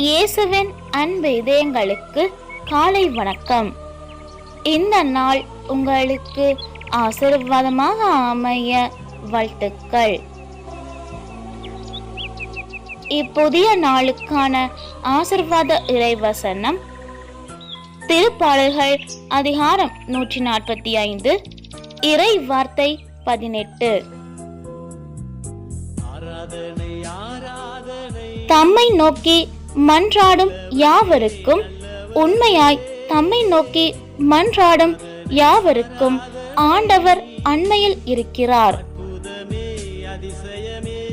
இயேசுவின் அன்பு இதயங்களுக்கு காலை வணக்கம். இந்த நாள் உங்களுக்கு ஆசீர்வாதமாக அமைய வாழ்த்துக்கள். இப்புதிய நாளுக்கான ஆசிர்வாத இறைவசனம். திருப்பாடல்கள் அதிகாரம் நூற்றி நாற்பத்தி ஐந்து இறை வார்த்தை பதினெட்டு. தம்மை நோக்கி மன்றாடும் யாவருக்கும் உண்மையாய் தம்மை நோக்கி மன்றாடும் யாவருக்கும் ஆண்டவர் அண்மையில் இருக்கிறார். அதிசயமே